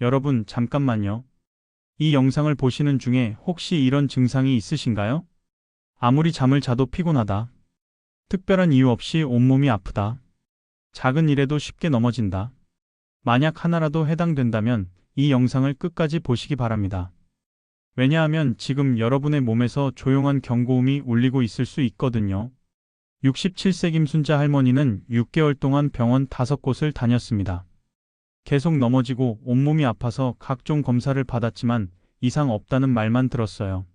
여러분, 잠깐만요. 이 영상을 보시는 중에 혹시 이런 증상이 있으신가요? 아무리 잠을 자도 피곤하다. 특별한 이유 없이 온몸이 아프다. 작은 일에도 쉽게 넘어진다. 만약 하나라도 해당된다면 이 영상을 끝까지 보시기 바랍니다. 왜냐하면 지금 여러분의 몸에서 조용한 경고음이 울리고 있을 수 있거든요. 67세 김순자 할머니는 6개월 동안 병원 5곳을 다녔습니다. 계속 넘어지고 온몸이 아파서 각종 검사를 받았지만 이상 없다는 말만 들었어요.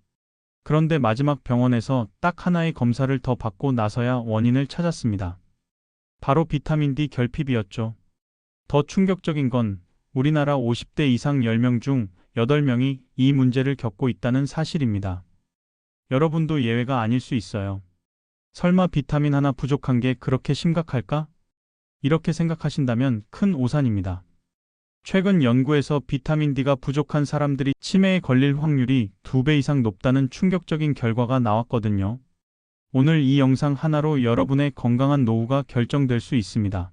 그런데 마지막 병원에서 딱 하나의 검사를 더 받고 나서야 원인을 찾았습니다. 바로 비타민 D 결핍이었죠. 더 충격적인 건 우리나라 50대 이상 10명 중 8명이 이 문제를 겪고 있다는 사실입니다. 여러분도 예외가 아닐 수 있어요. 설마 비타민 하나 부족한 게 그렇게 심각할까? 이렇게 생각하신다면 큰 오산입니다. 최근 연구에서 비타민 D가 부족한 사람들이 치매에 걸릴 확률이 2배 이상 높다는 충격적인 결과가 나왔거든요. 오늘 이 영상 하나로 여러분의 건강한 노후가 결정될 수 있습니다.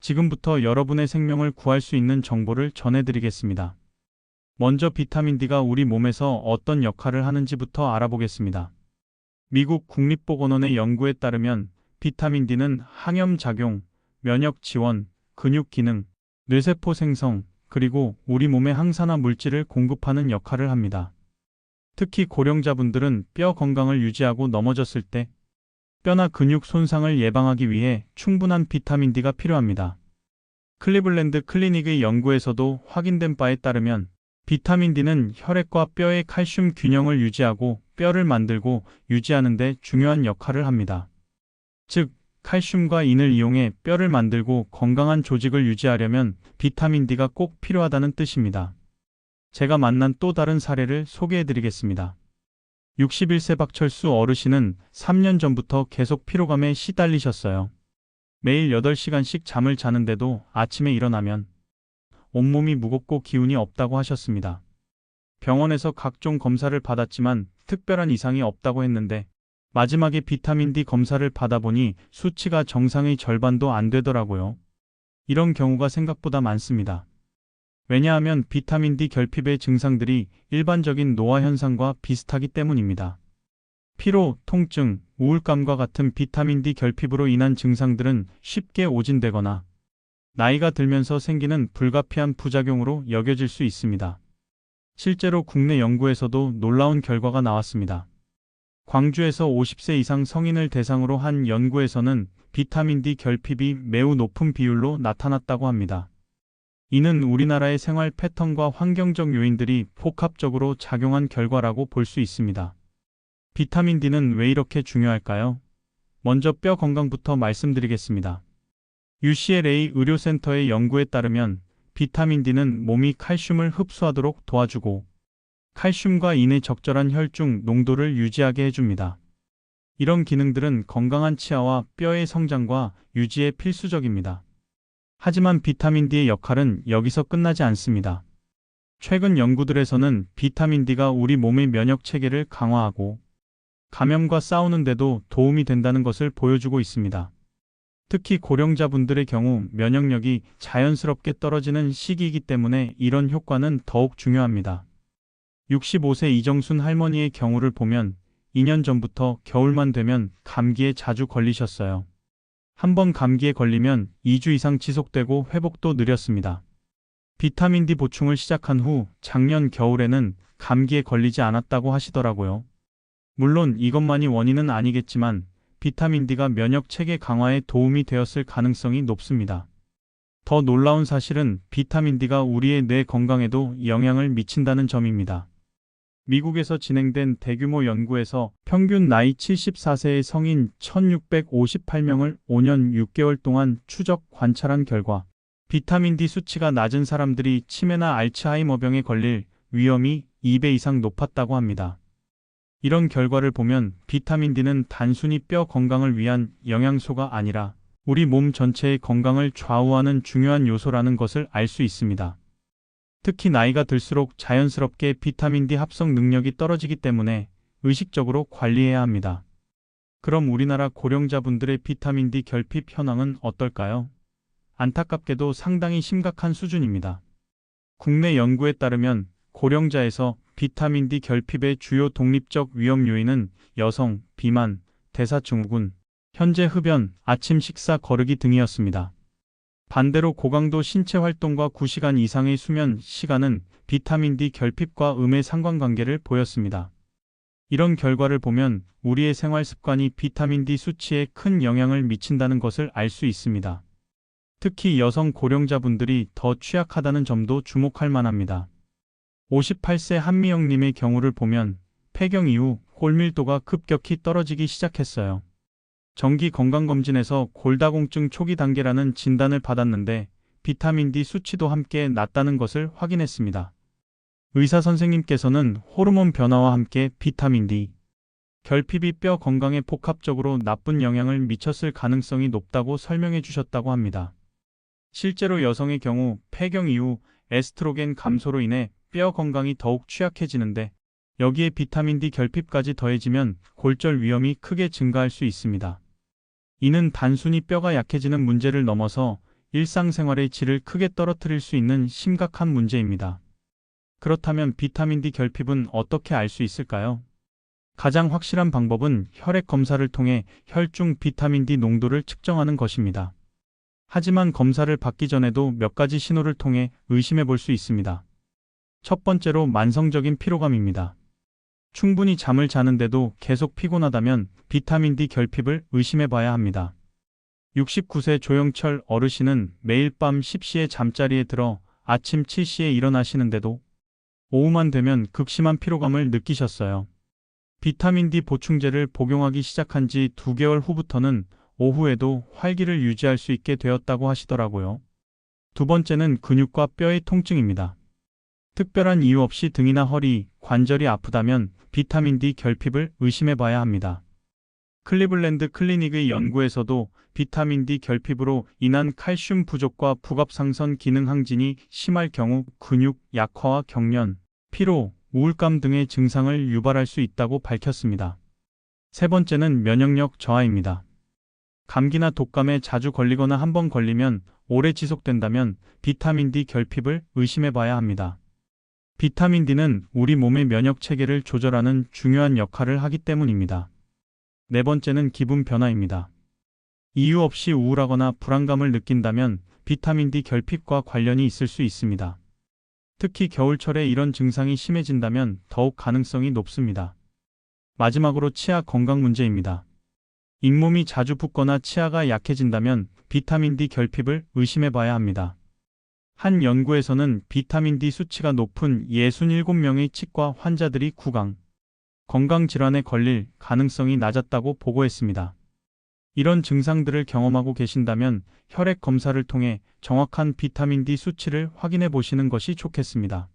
지금부터 여러분의 생명을 구할 수 있는 정보를 전해드리겠습니다. 먼저 비타민 D가 우리 몸에서 어떤 역할을 하는지부터 알아보겠습니다. 미국 국립보건원의 연구에 따르면 비타민 D는 항염 작용, 면역 지원, 근육 기능, 뇌세포 생성, 그리고 우리 몸에 항산화 물질을 공급하는 역할을 합니다. 특히 고령자분들은 뼈 건강을 유지하고 넘어졌을 때 뼈나 근육 손상을 예방하기 위해 충분한 비타민 D가 필요합니다. 클리블랜드 클리닉의 연구에서도 확인된 바에 따르면 비타민 D는 혈액과 뼈의 칼슘 균형을 유지하고 뼈를 만들고 유지하는 데 중요한 역할을 합니다. 즉, 칼슘과 인을 이용해 뼈를 만들고 건강한 조직을 유지하려면 비타민 D가 꼭 필요하다는 뜻입니다. 제가 만난 또 다른 사례를 소개해 드리겠습니다. 61세 박철수 어르신은 3년 전부터 계속 피로감에 시달리셨어요. 매일 8시간씩 잠을 자는데도 아침에 일어나면 온몸이 무겁고 기운이 없다고 하셨습니다. 병원에서 각종 검사를 받았지만 특별한 이상이 없다고 했는데 마지막에 비타민 D 검사를 받아보니 수치가 정상의 절반도 안 되더라고요. 이런 경우가 생각보다 많습니다. 왜냐하면 비타민 D 결핍의 증상들이 일반적인 노화 현상과 비슷하기 때문입니다. 피로, 통증, 우울감과 같은 비타민 D 결핍으로 인한 증상들은 쉽게 오진되거나 나이가 들면서 생기는 불가피한 부작용으로 여겨질 수 있습니다. 실제로 국내 연구에서도 놀라운 결과가 나왔습니다. 광주에서 50세 이상 성인을 대상으로 한 연구에서는 비타민 D 결핍이 매우 높은 비율로 나타났다고 합니다. 이는 우리나라의 생활 패턴과 환경적 요인들이 복합적으로 작용한 결과라고 볼 수 있습니다. 비타민 D는 왜 이렇게 중요할까요? 먼저 뼈 건강부터 말씀드리겠습니다. UCLA 의료센터의 연구에 따르면 비타민 D는 몸이 칼슘을 흡수하도록 도와주고 칼슘과 인의 적절한 혈중 농도를 유지하게 해줍니다. 이런 기능들은 건강한 치아와 뼈의 성장과 유지에 필수적입니다. 하지만 비타민 D의 역할은 여기서 끝나지 않습니다. 최근 연구들에서는 비타민 D가 우리 몸의 면역 체계를 강화하고 감염과 싸우는데도 도움이 된다는 것을 보여주고 있습니다. 특히 고령자분들의 경우 면역력이 자연스럽게 떨어지는 시기이기 때문에 이런 효과는 더욱 중요합니다. 65세 이정순 할머니의 경우를 보면 2년 전부터 겨울만 되면 감기에 자주 걸리셨어요. 한 번 감기에 걸리면 2주 이상 지속되고 회복도 느렸습니다. 비타민 D 보충을 시작한 후 작년 겨울에는 감기에 걸리지 않았다고 하시더라고요. 물론 이것만이 원인은 아니겠지만 비타민 D가 면역 체계 강화에 도움이 되었을 가능성이 높습니다. 더 놀라운 사실은 비타민 D가 우리의 뇌 건강에도 영향을 미친다는 점입니다. 미국에서 진행된 대규모 연구에서 평균 나이 74세의 성인 1658명을 5년 6개월 동안 추적 관찰한 결과 비타민 D 수치가 낮은 사람들이 치매나 알츠하이머병에 걸릴 위험이 2배 이상 높았다고 합니다. 이런 결과를 보면 비타민 D는 단순히 뼈 건강을 위한 영양소가 아니라 우리 몸 전체의 건강을 좌우하는 중요한 요소라는 것을 알 수 있습니다. 특히 나이가 들수록 자연스럽게 비타민 D 합성 능력이 떨어지기 때문에 의식적으로 관리해야 합니다. 그럼 우리나라 고령자분들의 비타민 D 결핍 현황은 어떨까요? 안타깝게도 상당히 심각한 수준입니다. 국내 연구에 따르면 고령자에서 비타민 D 결핍의 주요 독립적 위험 요인은 여성, 비만, 대사증후군, 현재 흡연, 아침 식사 거르기 등이었습니다. 반대로 고강도 신체 활동과 9시간 이상의 수면 시간은 비타민 D 결핍과 음의 상관관계를 보였습니다. 이런 결과를 보면 우리의 생활 습관이 비타민 D 수치에 큰 영향을 미친다는 것을 알 수 있습니다. 특히 여성 고령자분들이 더 취약하다는 점도 주목할 만합니다. 58세 한미영님의 경우를 보면 폐경 이후 골밀도가 급격히 떨어지기 시작했어요. 정기 건강검진에서 골다공증 초기 단계라는 진단을 받았는데 비타민 D 수치도 함께 낮다는 것을 확인했습니다. 의사 선생님께서는 호르몬 변화와 함께 비타민 D, 결핍이 뼈 건강에 복합적으로 나쁜 영향을 미쳤을 가능성이 높다고 설명해 주셨다고 합니다. 실제로 여성의 경우 폐경 이후 에스트로겐 감소로 인해 뼈 건강이 더욱 취약해지는데 여기에 비타민 D 결핍까지 더해지면 골절 위험이 크게 증가할 수 있습니다. 이는 단순히 뼈가 약해지는 문제를 넘어서 일상생활의 질을 크게 떨어뜨릴 수 있는 심각한 문제입니다. 그렇다면 비타민 D 결핍은 어떻게 알 수 있을까요? 가장 확실한 방법은 혈액 검사를 통해 혈중 비타민 D 농도를 측정하는 것입니다. 하지만 검사를 받기 전에도 몇 가지 신호를 통해 의심해 볼 수 있습니다. 첫 번째로 만성적인 피로감입니다. 충분히 잠을 자는데도 계속 피곤하다면 비타민 D 결핍을 의심해 봐야 합니다. 69세 조영철 어르신은 매일 밤 10시에 잠자리에 들어 아침 7시에 일어나시는데도 오후만 되면 극심한 피로감을 느끼셨어요. 비타민 D 보충제를 복용하기 시작한 지 2개월 후부터는 오후에도 활기를 유지할 수 있게 되었다고 하시더라고요. 두 번째는 근육과 뼈의 통증입니다. 특별한 이유 없이 등이나 허리, 관절이 아프다면 비타민 D 결핍을 의심해 봐야 합니다. 클리블랜드 클리닉의 연구에서도 비타민 D 결핍으로 인한 칼슘 부족과 부갑상선 기능 항진이 심할 경우 근육 약화와 경련, 피로, 우울감 등의 증상을 유발할 수 있다고 밝혔습니다. 세 번째는 면역력 저하입니다. 감기나 독감에 자주 걸리거나 한 번 걸리면 오래 지속된다면 비타민 D 결핍을 의심해 봐야 합니다. 비타민 D는 우리 몸의 면역 체계를 조절하는 중요한 역할을 하기 때문입니다. 네 번째는 기분 변화입니다. 이유 없이 우울하거나 불안감을 느낀다면 비타민 D 결핍과 관련이 있을 수 있습니다. 특히 겨울철에 이런 증상이 심해진다면 더욱 가능성이 높습니다. 마지막으로 치아 건강 문제입니다. 잇몸이 자주 붓거나 치아가 약해진다면 비타민 D 결핍을 의심해 봐야 합니다. 한 연구에서는 비타민 D 수치가 높은 67명의 치과 환자들이 구강, 건강질환에 걸릴 가능성이 낮았다고 보고했습니다. 이런 증상들을 경험하고 계신다면 혈액 검사를 통해 정확한 비타민 D 수치를 확인해 보시는 것이 좋겠습니다.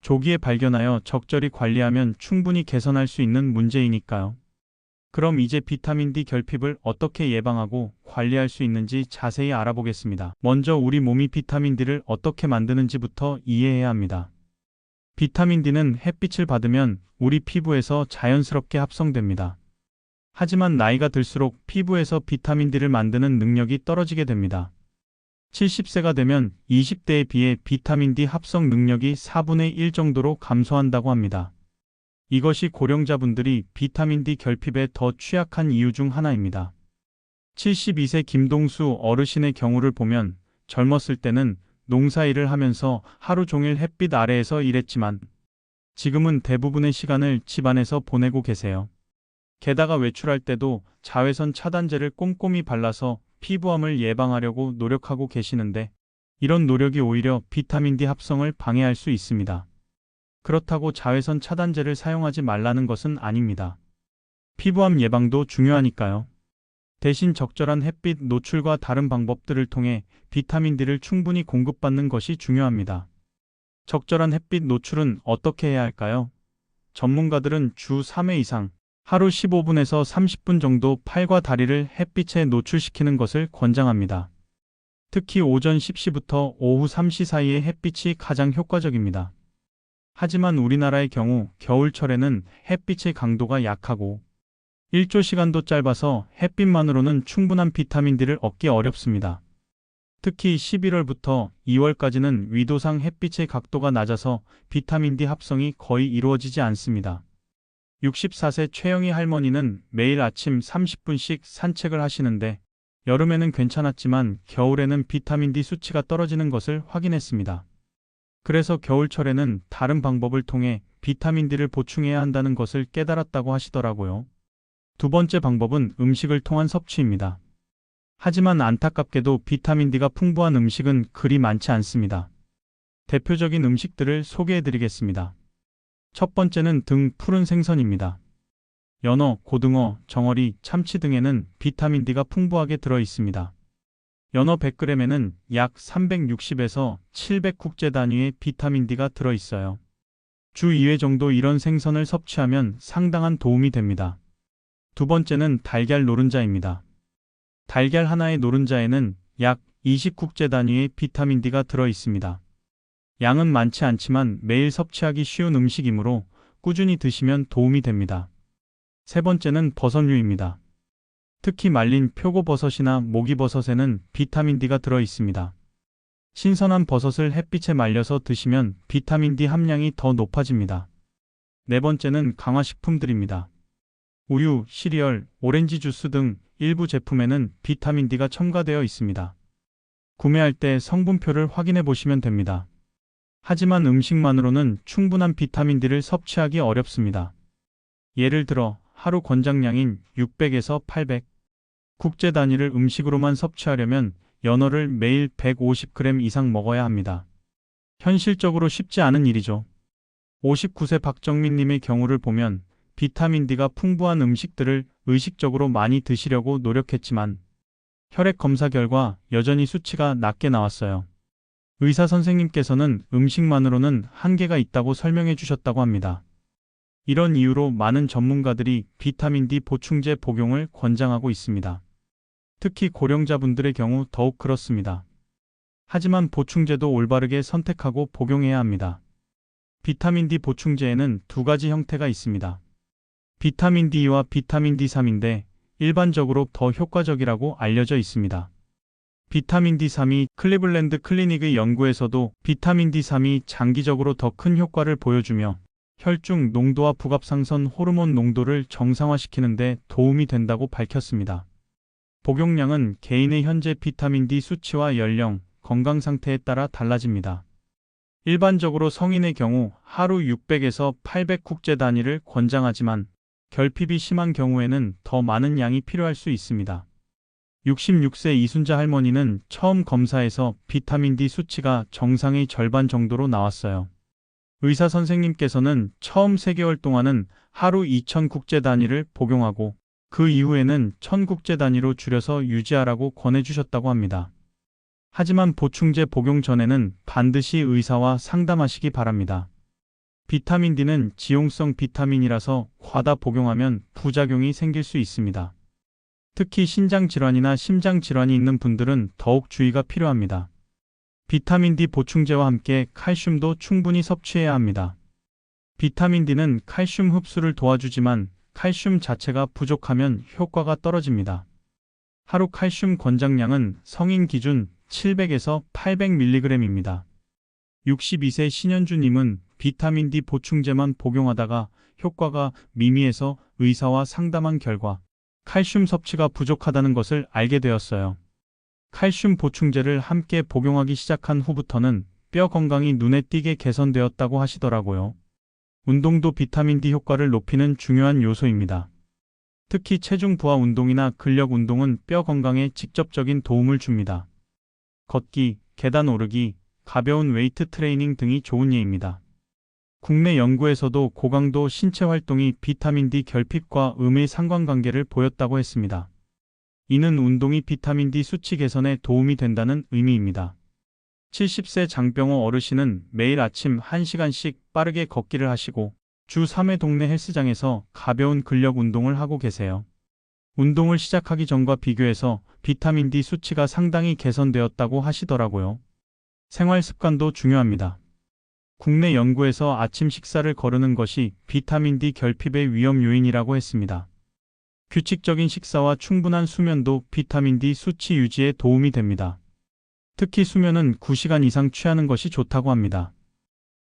조기에 발견하여 적절히 관리하면 충분히 개선할 수 있는 문제이니까요. 그럼 이제 비타민 D 결핍을 어떻게 예방하고 관리할 수 있는지 자세히 알아보겠습니다. 먼저 우리 몸이 비타민 D를 어떻게 만드는지부터 이해해야 합니다. 비타민 D는 햇빛을 받으면 우리 피부에서 자연스럽게 합성됩니다. 하지만 나이가 들수록 피부에서 비타민 D를 만드는 능력이 떨어지게 됩니다. 70세가 되면 20대에 비해 비타민 D 합성 능력이 4분의 1 정도로 감소한다고 합니다. 이것이 고령자분들이 비타민 D 결핍에 더 취약한 이유 중 하나입니다. 72세 김동수 어르신의 경우를 보면 젊었을 때는 농사일을 하면서 하루 종일 햇빛 아래에서 일했지만 지금은 대부분의 시간을 집안에서 보내고 계세요. 게다가 외출할 때도 자외선 차단제를 꼼꼼히 발라서 피부암을 예방하려고 노력하고 계시는데 이런 노력이 오히려 비타민 D 합성을 방해할 수 있습니다. 그렇다고 자외선 차단제를 사용하지 말라는 것은 아닙니다. 피부암 예방도 중요하니까요. 대신 적절한 햇빛 노출과 다른 방법들을 통해 비타민 D를 충분히 공급받는 것이 중요합니다. 적절한 햇빛 노출은 어떻게 해야 할까요? 전문가들은 주 3회 이상 하루 15분에서 30분 정도 팔과 다리를 햇빛에 노출시키는 것을 권장합니다. 특히 오전 10시부터 오후 3시 사이의 햇빛이 가장 효과적입니다. 하지만 우리나라의 경우 겨울철에는 햇빛의 강도가 약하고 일조 시간도 짧아서 햇빛만으로는 충분한 비타민 D를 얻기 어렵습니다. 특히 11월부터 2월까지는 위도상 햇빛의 각도가 낮아서 비타민 D 합성이 거의 이루어지지 않습니다. 64세 최영희 할머니는 매일 아침 30분씩 산책을 하시는데 여름에는 괜찮았지만 겨울에는 비타민 D 수치가 떨어지는 것을 확인했습니다. 그래서 겨울철에는 다른 방법을 통해 비타민 D를 보충해야 한다는 것을 깨달았다고 하시더라고요. 두 번째 방법은 음식을 통한 섭취입니다. 하지만 안타깝게도 비타민 D가 풍부한 음식은 그리 많지 않습니다. 대표적인 음식들을 소개해 드리겠습니다. 첫 번째는 등 푸른 생선입니다. 연어, 고등어, 정어리, 참치 등에는 비타민 D가 풍부하게 들어 있습니다. 연어 100g에는 약 360에서 700 국제 단위의 비타민 D가 들어 있어요. 주 2회 정도 이런 생선을 섭취하면 상당한 도움이 됩니다. 두 번째는 달걀 노른자입니다. 달걀 하나의 노른자에는 약 20국제 단위의 비타민 D가 들어 있습니다. 양은 많지 않지만 매일 섭취하기 쉬운 음식이므로 꾸준히 드시면 도움이 됩니다. 세 번째는 버섯류입니다. 특히 말린 표고버섯이나 모기버섯에는 비타민 D가 들어 있습니다. 신선한 버섯을 햇빛에 말려서 드시면 비타민 D 함량이 더 높아집니다. 네 번째는 강화식품들입니다. 우유, 시리얼, 오렌지 주스 등 일부 제품에는 비타민 D가 첨가되어 있습니다. 구매할 때 성분표를 확인해 보시면 됩니다. 하지만 음식만으로는 충분한 비타민 D를 섭취하기 어렵습니다. 예를 들어 하루 권장량인 600에서 800 국제 단위를 음식으로만 섭취하려면 연어를 매일 150g 이상 먹어야 합니다. 현실적으로 쉽지 않은 일이죠. 59세 박정민님의 경우를 보면 비타민 D가 풍부한 음식들을 의식적으로 많이 드시려고 노력했지만 혈액 검사 결과 여전히 수치가 낮게 나왔어요. 의사 선생님께서는 음식만으로는 한계가 있다고 설명해 주셨다고 합니다. 이런 이유로 많은 전문가들이 비타민 D 보충제 복용을 권장하고 있습니다. 특히 고령자분들의 경우 더욱 그렇습니다. 하지만 보충제도 올바르게 선택하고 복용해야 합니다. 비타민 D 보충제에는 두 가지 형태가 있습니다. 비타민 D와 비타민 D3인데 일반적으로 더 효과적이라고 알려져 있습니다. 비타민 D3이 클리블랜드 클리닉의 연구에서도 비타민 D3이 장기적으로 더 큰 효과를 보여주며 혈중 농도와 부갑상선 호르몬 농도를 정상화시키는 데 도움이 된다고 밝혔습니다. 복용량은 개인의 현재 비타민 D 수치와 연령, 건강 상태에 따라 달라집니다. 일반적으로 성인의 경우 하루 600에서 800 국제 단위를 권장하지만 결핍이 심한 경우에는 더 많은 양이 필요할 수 있습니다. 66세 이순자 할머니는 처음 검사에서 비타민 D 수치가 정상의 절반 정도로 나왔어요. 의사 선생님께서는 처음 3개월 동안은 하루 2000 국제 단위를 복용하고 그 이후에는 1000 국제 단위로 줄여서 유지하라고 권해주셨다고 합니다. 하지만 보충제 복용 전에는 반드시 의사와 상담하시기 바랍니다. 비타민 D는 지용성 비타민이라서 과다 복용하면 부작용이 생길 수 있습니다. 특히 신장 질환이나 심장 질환이 있는 분들은 더욱 주의가 필요합니다. 비타민 D 보충제와 함께 칼슘도 충분히 섭취해야 합니다. 비타민 D는 칼슘 흡수를 도와주지만 칼슘 자체가 부족하면 효과가 떨어집니다. 하루 칼슘 권장량은 성인 기준 700에서 800mg입니다. 62세 신현주님은 비타민 D 보충제만 복용하다가 효과가 미미해서 의사와 상담한 결과 칼슘 섭취가 부족하다는 것을 알게 되었어요. 칼슘 보충제를 함께 복용하기 시작한 후부터는 뼈 건강이 눈에 띄게 개선되었다고 하시더라고요. 운동도 비타민 D 효과를 높이는 중요한 요소입니다. 특히 체중 부하 운동이나 근력 운동은 뼈 건강에 직접적인 도움을 줍니다. 걷기, 계단 오르기, 가벼운 웨이트 트레이닝 등이 좋은 예입니다. 국내 연구에서도 고강도 신체 활동이 비타민 D 결핍과 음의 상관관계를 보였다고 했습니다. 이는 운동이 비타민 D 수치 개선에 도움이 된다는 의미입니다. 70세 장병호 어르신은 매일 아침 1시간씩 빠르게 걷기를 하시고 주 3회 동네 헬스장에서 가벼운 근력 운동을 하고 계세요. 운동을 시작하기 전과 비교해서 비타민 D 수치가 상당히 개선되었다고 하시더라고요. 생활 습관도 중요합니다. 국내 연구에서 아침 식사를 거르는 것이 비타민 D 결핍의 위험 요인이라고 했습니다. 규칙적인 식사와 충분한 수면도 비타민 D 수치 유지에 도움이 됩니다. 특히 수면은 9시간 이상 취하는 것이 좋다고 합니다.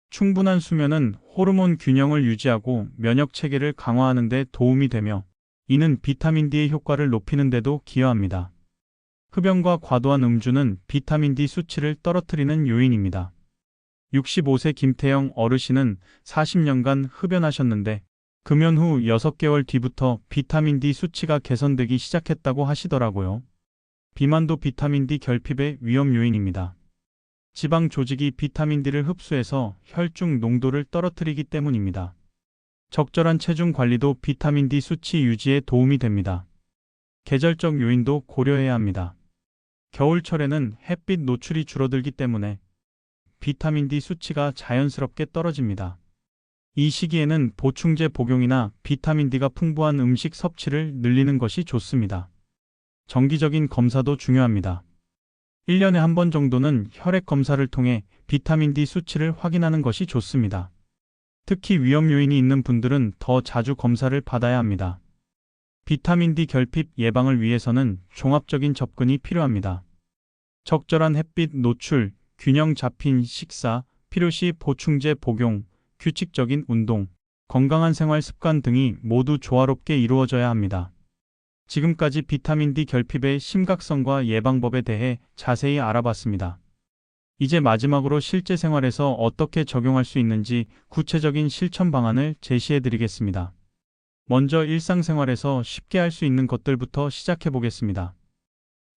충분한 수면은 호르몬 균형을 유지하고 면역 체계를 강화하는 데 도움이 되며 이는 비타민 D의 효과를 높이는 데도 기여합니다. 흡연과 과도한 음주는 비타민 D 수치를 떨어뜨리는 요인입니다. 65세 김태영 어르신은 40년간 흡연하셨는데 금연 후 6개월 뒤부터 비타민 D 수치가 개선되기 시작했다고 하시더라고요. 비만도 비타민 D 결핍의 위험 요인입니다. 지방 조직이 비타민 D를 흡수해서 혈중 농도를 떨어뜨리기 때문입니다. 적절한 체중 관리도 비타민 D 수치 유지에 도움이 됩니다. 계절적 요인도 고려해야 합니다. 겨울철에는 햇빛 노출이 줄어들기 때문에 비타민 D 수치가 자연스럽게 떨어집니다. 이 시기에는 보충제 복용이나 비타민 D가 풍부한 음식 섭취를 늘리는 것이 좋습니다. 정기적인 검사도 중요합니다. 1년에 한 번 정도는 혈액 검사를 통해 비타민 D 수치를 확인하는 것이 좋습니다. 특히 위험 요인이 있는 분들은 더 자주 검사를 받아야 합니다. 비타민 D 결핍 예방을 위해서는 종합적인 접근이 필요합니다. 적절한 햇빛 노출, 균형 잡힌 식사, 필요시 보충제 복용, 규칙적인 운동, 건강한 생활 습관 등이 모두 조화롭게 이루어져야 합니다. 지금까지 비타민 D 결핍의 심각성과 예방법에 대해 자세히 알아봤습니다. 이제 마지막으로 실제 생활에서 어떻게 적용할 수 있는지 구체적인 실천 방안을 제시해 드리겠습니다. 먼저 일상생활에서 쉽게 할 수 있는 것들부터 시작해 보겠습니다.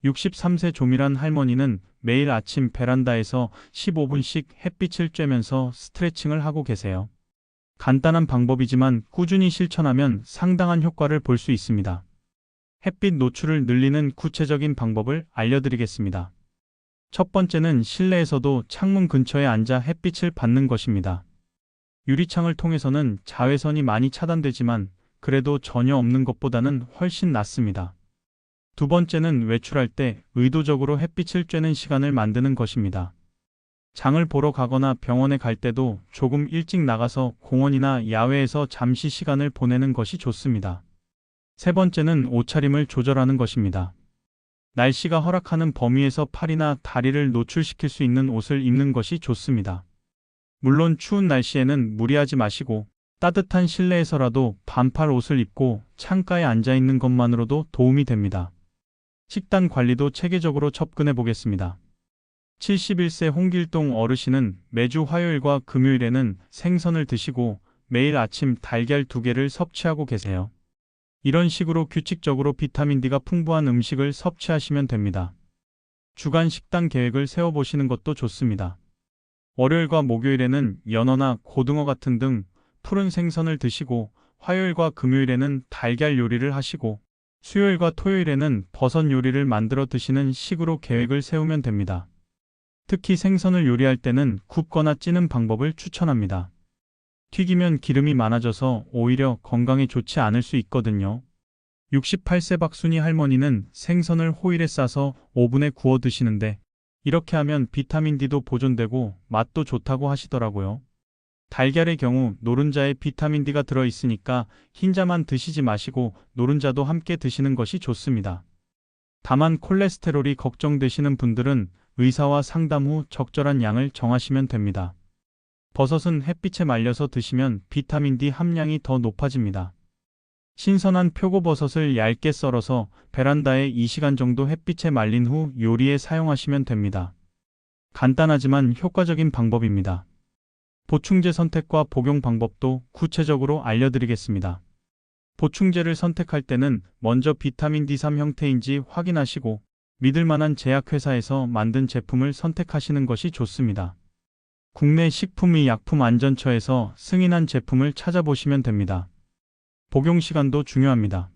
63세 조미란 할머니는 매일 아침 베란다에서 15분씩 햇빛을 쬐면서 스트레칭을 하고 계세요. 간단한 방법이지만 꾸준히 실천하면 상당한 효과를 볼 수 있습니다. 햇빛 노출을 늘리는 구체적인 방법을 알려드리겠습니다. 첫 번째는 실내에서도 창문 근처에 앉아 햇빛을 받는 것입니다. 유리창을 통해서는 자외선이 많이 차단되지만 그래도 전혀 없는 것보다는 훨씬 낫습니다. 두 번째는 외출할 때 의도적으로 햇빛을 쬐는 시간을 만드는 것입니다. 장을 보러 가거나 병원에 갈 때도 조금 일찍 나가서 공원이나 야외에서 잠시 시간을 보내는 것이 좋습니다. 세 번째는 옷차림을 조절하는 것입니다. 날씨가 허락하는 범위에서 팔이나 다리를 노출시킬 수 있는 옷을 입는 것이 좋습니다. 물론 추운 날씨에는 무리하지 마시고 따뜻한 실내에서라도 반팔 옷을 입고 창가에 앉아 있는 것만으로도 도움이 됩니다. 식단 관리도 체계적으로 접근해 보겠습니다. 71세 홍길동 어르신은 매주 화요일과 금요일에는 생선을 드시고 매일 아침 달걀 두 개를 섭취하고 계세요. 이런 식으로 규칙적으로 비타민 D가 풍부한 음식을 섭취하시면 됩니다. 주간 식단 계획을 세워보시는 것도 좋습니다. 월요일과 목요일에는 연어나 고등어 같은 등 푸른 생선을 드시고 화요일과 금요일에는 달걀 요리를 하시고 수요일과 토요일에는 버섯 요리를 만들어 드시는 식으로 계획을 세우면 됩니다. 특히 생선을 요리할 때는 굽거나 찌는 방법을 추천합니다. 튀기면 기름이 많아져서 오히려 건강에 좋지 않을 수 있거든요. 68세 박순희 할머니는 생선을 호일에 싸서 오븐에 구워 드시는데 이렇게 하면 비타민 D도 보존되고 맛도 좋다고 하시더라고요. 달걀의 경우 노른자에 비타민 D가 들어 있으니까 흰자만 드시지 마시고 노른자도 함께 드시는 것이 좋습니다. 다만 콜레스테롤이 걱정되시는 분들은 의사와 상담 후 적절한 양을 정하시면 됩니다. 버섯은 햇빛에 말려서 드시면 비타민 D 함량이 더 높아집니다. 신선한 표고버섯을 얇게 썰어서 베란다에 2시간 정도 햇빛에 말린 후 요리에 사용하시면 됩니다. 간단하지만 효과적인 방법입니다. 보충제 선택과 복용 방법도 구체적으로 알려드리겠습니다. 보충제를 선택할 때는 먼저 비타민 D3 형태인지 확인하시고 믿을 만한 제약회사에서 만든 제품을 선택하시는 것이 좋습니다. 국내 식품의 약품안전처에서 승인한 제품을 찾아보시면 됩니다. 복용 시간도 중요합니다.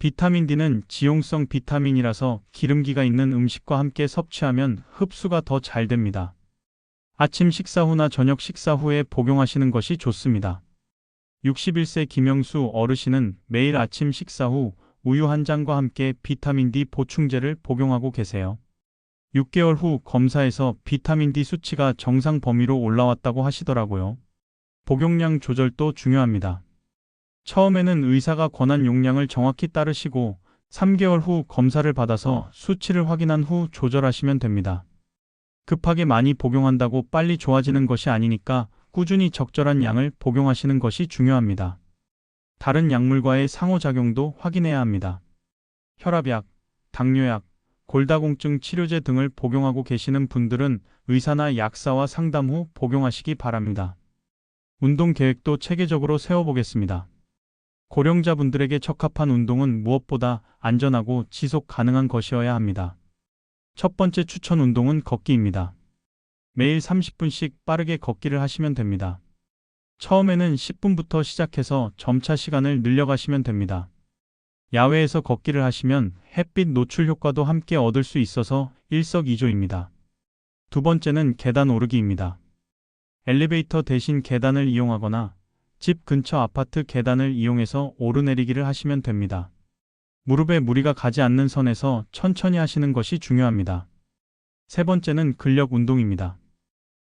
비타민 D는 지용성 비타민이라서 기름기가 있는 음식과 함께 섭취하면 흡수가 더 잘 됩니다. 아침 식사 후나 저녁 식사 후에 복용하시는 것이 좋습니다. 61세 김영수 어르신은 매일 아침 식사 후 우유 한 잔과 함께 비타민 D 보충제를 복용하고 계세요. 6개월 후 검사에서 비타민 D 수치가 정상 범위로 올라왔다고 하시더라고요. 복용량 조절도 중요합니다. 처음에는 의사가 권한 용량을 정확히 따르시고 3개월 후 검사를 받아서 수치를 확인한 후 조절하시면 됩니다. 급하게 많이 복용한다고 빨리 좋아지는 것이 아니니까 꾸준히 적절한 양을 복용하시는 것이 중요합니다. 다른 약물과의 상호작용도 확인해야 합니다. 혈압약, 당뇨약, 골다공증 치료제 등을 복용하고 계시는 분들은 의사나 약사와 상담 후 복용하시기 바랍니다. 운동 계획도 체계적으로 세워보겠습니다. 고령자분들에게 적합한 운동은 무엇보다 안전하고 지속 가능한 것이어야 합니다. 첫 번째 추천 운동은 걷기입니다. 매일 30분씩 빠르게 걷기를 하시면 됩니다. 처음에는 10분부터 시작해서 점차 시간을 늘려가시면 됩니다. 야외에서 걷기를 하시면 햇빛 노출 효과도 함께 얻을 수 있어서 일석이조입니다. 두 번째는 계단 오르기입니다. 엘리베이터 대신 계단을 이용하거나 집 근처 아파트 계단을 이용해서 오르내리기를 하시면 됩니다. 무릎에 무리가 가지 않는 선에서 천천히 하시는 것이 중요합니다. 세 번째는 근력 운동입니다.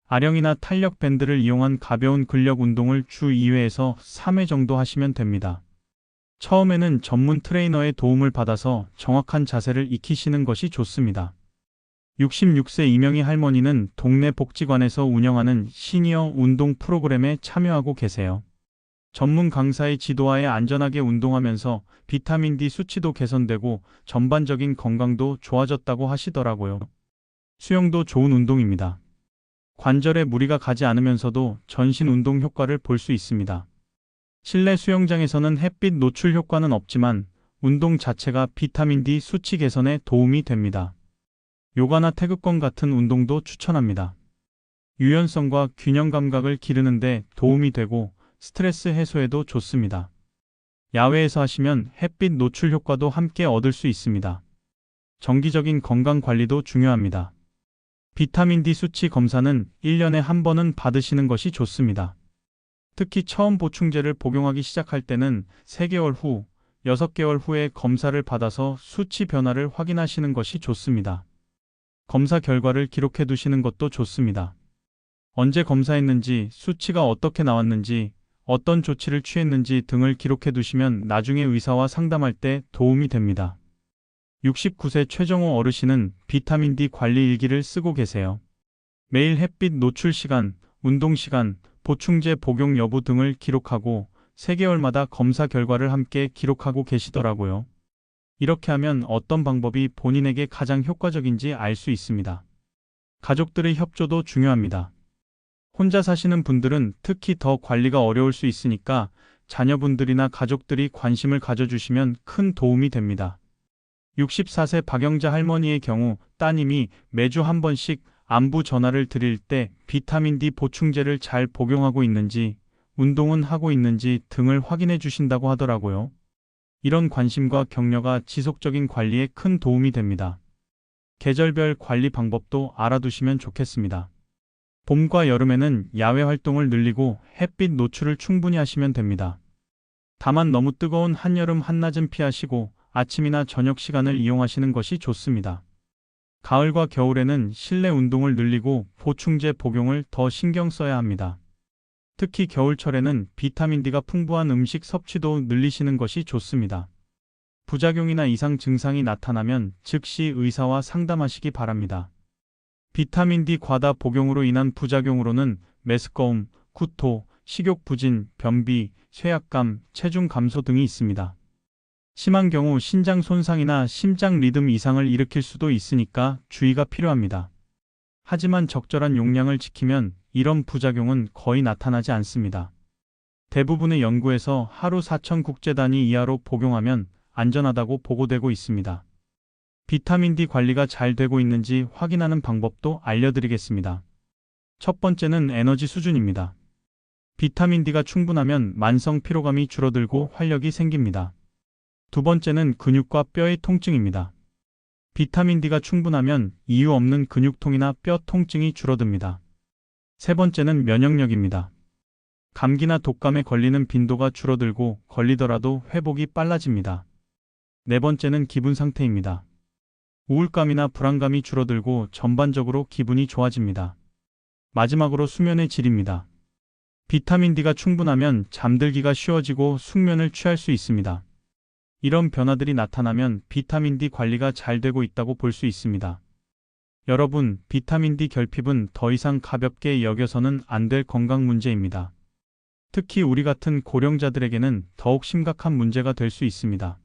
아령이나 탄력 밴드를 이용한 가벼운 근력 운동을 주 2회에서 3회 정도 하시면 됩니다. 처음에는 전문 트레이너의 도움을 받아서 정확한 자세를 익히시는 것이 좋습니다. 66세 이명희 할머니는 동네 복지관에서 운영하는 시니어 운동 프로그램에 참여하고 계세요. 전문 강사의 지도하에 안전하게 운동하면서 비타민 D 수치도 개선되고 전반적인 건강도 좋아졌다고 하시더라고요. 수영도 좋은 운동입니다. 관절에 무리가 가지 않으면서도 전신 운동 효과를 볼 수 있습니다. 실내 수영장에서는 햇빛 노출 효과는 없지만 운동 자체가 비타민 D 수치 개선에 도움이 됩니다. 요가나 태극권 같은 운동도 추천합니다. 유연성과 균형 감각을 기르는데 도움이 되고 스트레스 해소에도 좋습니다. 야외에서 하시면 햇빛 노출 효과도 함께 얻을 수 있습니다. 정기적인 건강 관리도 중요합니다. 비타민 D 수치 검사는 1년에 한 번은 받으시는 것이 좋습니다. 특히 처음 보충제를 복용하기 시작할 때는 3개월 후, 6개월 후에 검사를 받아서 수치 변화를 확인하시는 것이 좋습니다. 검사 결과를 기록해 두시는 것도 좋습니다. 언제 검사했는지, 수치가 어떻게 나왔는지, 어떤 조치를 취했는지 등을 기록해 두시면 나중에 의사와 상담할 때 도움이 됩니다. 69세 최정호 어르신은 비타민 D 관리 일기를 쓰고 계세요. 매일 햇빛 노출 시간, 운동 시간, 보충제 복용 여부 등을 기록하고 3개월마다 검사 결과를 함께 기록하고 계시더라고요. 이렇게 하면 어떤 방법이 본인에게 가장 효과적인지 알 수 있습니다. 가족들의 협조도 중요합니다. 혼자 사시는 분들은 특히 더 관리가 어려울 수 있으니까 자녀분들이나 가족들이 관심을 가져주시면 큰 도움이 됩니다. 64세 박영자 할머니의 경우 따님이 매주 한 번씩 안부 전화를 드릴 때 비타민 D 보충제를 잘 복용하고 있는지, 운동은 하고 있는지 등을 확인해 주신다고 하더라고요. 이런 관심과 격려가 지속적인 관리에 큰 도움이 됩니다. 계절별 관리 방법도 알아두시면 좋겠습니다. 봄과 여름에는 야외 활동을 늘리고 햇빛 노출을 충분히 하시면 됩니다. 다만 너무 뜨거운 한여름 한낮은 피하시고 아침이나 저녁 시간을 이용하시는 것이 좋습니다. 가을과 겨울에는 실내 운동을 늘리고 보충제 복용을 더 신경 써야 합니다. 특히 겨울철에는 비타민 D가 풍부한 음식 섭취도 늘리시는 것이 좋습니다. 부작용이나 이상 증상이 나타나면 즉시 의사와 상담하시기 바랍니다. 비타민 D 과다 복용으로 인한 부작용으로는 메스꺼움, 구토, 식욕 부진, 변비, 쇠약감, 체중 감소 등이 있습니다. 심한 경우 신장 손상이나 심장 리듬 이상을 일으킬 수도 있으니까 주의가 필요합니다. 하지만 적절한 용량을 지키면 이런 부작용은 거의 나타나지 않습니다. 대부분의 연구에서 하루 4천 국제 단위 이하로 복용하면 안전하다고 보고되고 있습니다. 비타민 D 관리가 잘 되고 있는지 확인하는 방법도 알려드리겠습니다. 첫 번째는 에너지 수준입니다. 비타민 D가 충분하면 만성 피로감이 줄어들고 활력이 생깁니다. 두 번째는 근육과 뼈의 통증입니다. 비타민 D가 충분하면 이유 없는 근육통이나 뼈 통증이 줄어듭니다. 세 번째는 면역력입니다. 감기나 독감에 걸리는 빈도가 줄어들고 걸리더라도 회복이 빨라집니다. 네 번째는 기분 상태입니다. 우울감이나 불안감이 줄어들고 전반적으로 기분이 좋아집니다. 마지막으로 수면의 질입니다. 비타민 D가 충분하면 잠들기가 쉬워지고 숙면을 취할 수 있습니다. 이런 변화들이 나타나면 비타민 D 관리가 잘 되고 있다고 볼 수 있습니다. 여러분, 비타민 D 결핍은 더 이상 가볍게 여겨서는 안 될 건강 문제입니다. 특히 우리 같은 고령자들에게는 더욱 심각한 문제가 될 수 있습니다.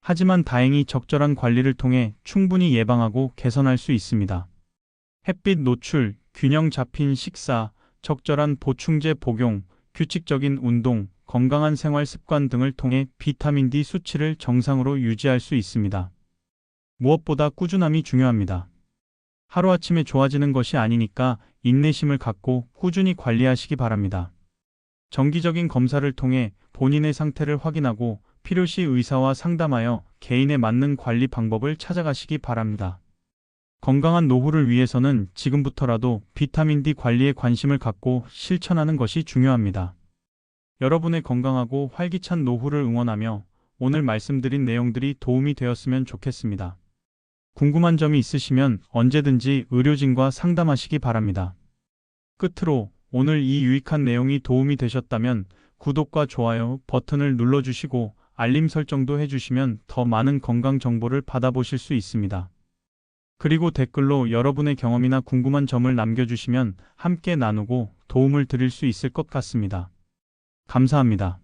하지만 다행히 적절한 관리를 통해 충분히 예방하고 개선할 수 있습니다. 햇빛 노출, 균형 잡힌 식사, 적절한 보충제 복용, 규칙적인 운동, 건강한 생활 습관 등을 통해 비타민 D 수치를 정상으로 유지할 수 있습니다. 무엇보다 꾸준함이 중요합니다. 하루아침에 좋아지는 것이 아니니까 인내심을 갖고 꾸준히 관리하시기 바랍니다. 정기적인 검사를 통해 본인의 상태를 확인하고 필요시 의사와 상담하여 개인에 맞는 관리 방법을 찾아가시기 바랍니다. 건강한 노후를 위해서는 지금부터라도 비타민 D 관리에 관심을 갖고 실천하는 것이 중요합니다. 여러분의 건강하고 활기찬 노후를 응원하며 오늘 말씀드린 내용들이 도움이 되었으면 좋겠습니다. 궁금한 점이 있으시면 언제든지 의료진과 상담하시기 바랍니다. 끝으로 오늘 이 유익한 내용이 도움이 되셨다면 구독과 좋아요 버튼을 눌러주시고 알림 설정도 해주시면 더 많은 건강 정보를 받아보실 수 있습니다. 그리고 댓글로 여러분의 경험이나 궁금한 점을 남겨주시면 함께 나누고 도움을 드릴 수 있을 것 같습니다. 감사합니다.